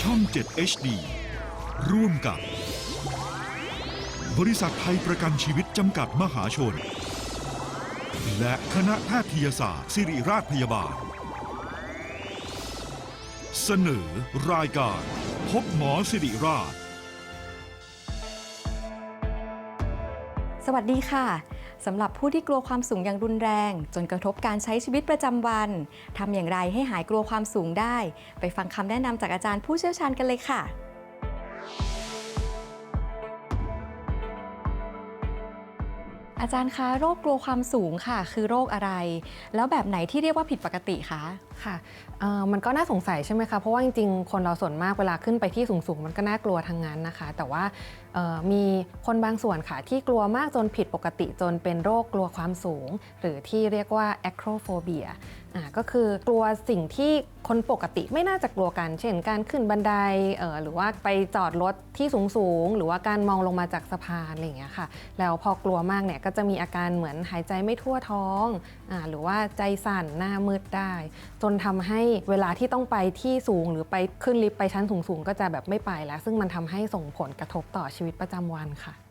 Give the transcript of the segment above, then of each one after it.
ช่อง 7 HD ร่วมกับ บริษัทไทยประกันชีวิตจำกัดมหาชน และคณะแพทยศาสตร์ ศิริราชพยาบาล เสนอรายการ พบหมอสิริราช สวัสดีค่ะสำหรับผู้ที่กลัวความสูงอย่างรุนแรง จนกระทบการใช้ชีวิตประจำวันทำอย่างไรให้หายกลัวความสูงได้ ไปฟังคำแนะนำจากอาจารย์ผู้เชี่ยวชาญกันเลยค่ะ อาจารย์คะโรคกลัวความสูงค่ะ คือโรคอะไร แล้วแบบไหนที่เรียกว่าผิดปกติคะค่ะมันก็น่าสงสัยใช่ไหมคะ เพราะว่าจริงๆ คนเราส่วนมากเวลาขึ้นไปที่สูงๆ มันก็น่ากลัวทางนั้นนะคะ แต่ว่ามีคนบางส่วนค่ะที่กลัวมากจนผิดปกติจนเป็นโรคกลัวความสูง หรือที่เรียกว่า acrophobia อ่าก็คือกลัวสิ่งที่คนปกติไม่น่าจะกลัวกัน เช่น การขึ้นบันไดเอ่อหรือว่าไปจอดรถที่สูงๆ หรือว่าการมองลงมาจากสะพานอะไรอย่างเงี้ยค่ะ แล้วพอกลัวมากเนี่ยก็จะมีอาการเหมือนหายใจไม่ทั่วท้องอาหรือว่าใจสั่นหน้ามืดได้ จนทำให้เวลาที่ต้องไปที่สูงหรือไปขึ้นลิฟต์ไปชั้นสูงๆ ก็จะแบบไม่ไปแล้ว ซึ่งมันทำให้ส่งผลกระทบต่อชีวิตประจำวันค่ะ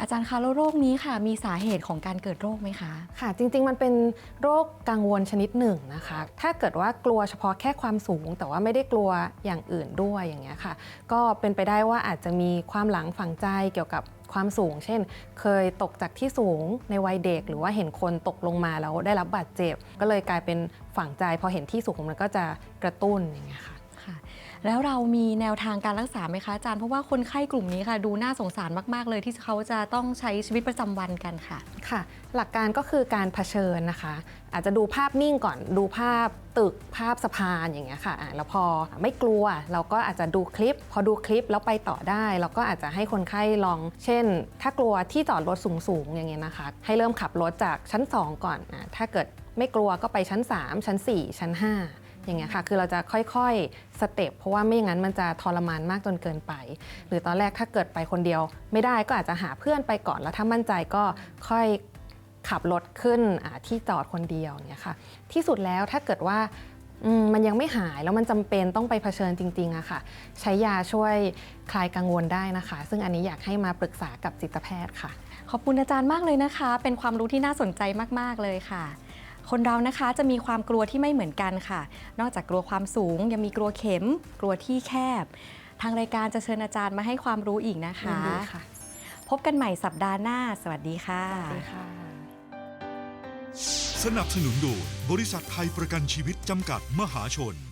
อาจารย์คะแล้วโรคนี้ค่ะ มีสาเหตุของการเกิดโรคไหมคะ ค่ะ จริง ๆ มันเป็นโรคกังวลชนิดหนึ่งนะคะ ถ้าเกิดว่ากลัวเฉพาะแค่ความสูง แต่ว่าไม่ได้กลัวอย่างอื่นด้วยอย่างเงี้ยค่ะ ก็เป็นไปได้ว่าอาจจะมีความหลังฝังใจเกี่ยวกับความสูง เช่น เคยตกจากที่สูงในวัยเด็ก หรือว่าเห็นคนตกลงมาแล้วได้รับบาดเจ็บ ก็เลยกลายเป็นฝังใจพอเห็นที่สูงมันก็จะกระตุ้นอย่างเงี้ยค่ะค่ะ แล้วเรามีแนวทางการรักษาไหมคะอาจารย์เพราะว่าคนไข้กลุ่มนี้ค่ะ ดูน่าสงสารมาก ๆ เลยที่เขาจะต้องใช้ชีวิตประจำวันกันค่ะค่ะ หลักการก็คือการเผชิญนะคะ อาจจะดูภาพนิ่งก่อนดูภาพตึกภาพสะพานอย่างเงี้ยค่ะอะแล้วพอไม่กลัวเราก็อาจจะดูคลิป พอดูคลิปแล้วไปต่อได้ เราก็อาจจะให้คนไข้ลอง เช่น ถ้ากลัวที่จอดรถสูงๆอย่างเงี้ยนะคะ ให้เริ่มขับรถจากชั้น 2 ก่อนอะถ้าเกิดไม่กลัวก็ไปชั้น 3 ชั้น 4 ชั้น 5 อย่างเงี้ยค่ะคือเราจะค่อยๆสเต็ปเพราะว่าไม่อย่างนั้นมันจะทรมานมากจนเกินไป หรือตอนแรกถ้าเกิดไปคนเดียว ไม่ได้ก็อาจจะหาเพื่อนไปก่อนแล้วถ้ามั่นใจก็ค่อยขับรถขึ้นที่จอดคนเดียวเนี่ยค่ะ ที่สุดแล้วถ้าเกิดว่ามันยังไม่หายแล้วมันจำเป็นต้องไปเผชิญจริงๆอะค่ะ ใช้ยาช่วยคลายกังวลได้นะคะ ซึ่งอันนี้อยากให้มาปรึกษากับจิตแพทย์ค่ะ ขอบคุณอาจารย์มากเลยนะคะ เป็นความรู้ที่น่าสนใจมากๆเลยค่ะ คนเรานะคะจะมีความกลัวที่ไม่เหมือนกันค่ะ นอกจากกลัวความสูง ยังมีกลัวเข็ม กลัวที่แคบ ทางรายการจะเชิญอาจารย์มาให้ความรู้อีกนะคะยินดีค่ะพบกันใหม่สัปดาห์หน้า สวัสดีค่ะ สวัสดีค่ะ สนับสนุนโดยบริษัทไทยประกันชีวิตจำกัดมหาชน